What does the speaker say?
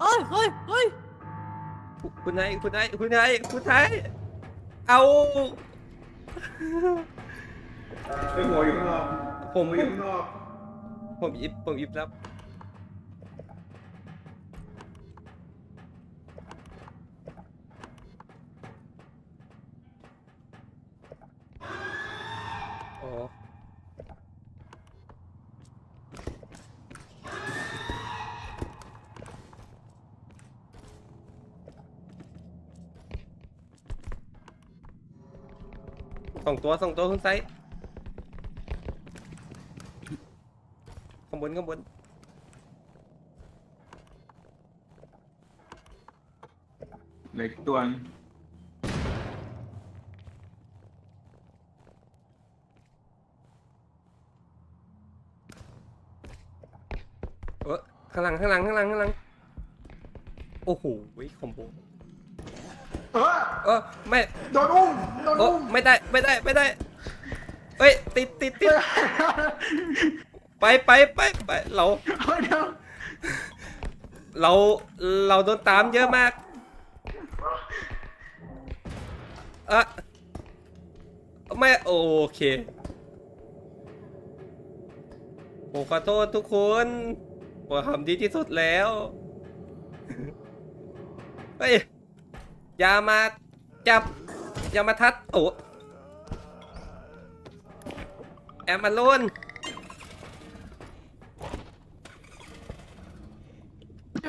เฮ้ยเฮ้ยเฮ้ยคุณนายคุณนายคุณนายคุณนายเอา ไอ้หัวอยู่ข้างนอกผมหัวอยู่ข้างนอกผมอิบผมอิบแล้วโอ้ สองตัวสองตัวคุณไซส์ข้างบนข้างบนเหล็กตัวนึงเออข้างหลังข้างหลังข้างหลังข้างหลังโอ้โหคอมโบ เออเออไม่โดนอุ้มโดนโอ้อุ้มไม่ได้ไม่ได้ไม่ได้เอ้ยติดติดติดไปไปไปไปเรา เฮ้ยเดี๋ยวเราเราโดนตามเยอะมากเอะไม่โอเคผมขอโทษทุกคนผมทำดีที่สุดแล้ว เฮ้ย อย่ามาจับ อย่ามาทัดโอ้แอมมาโลน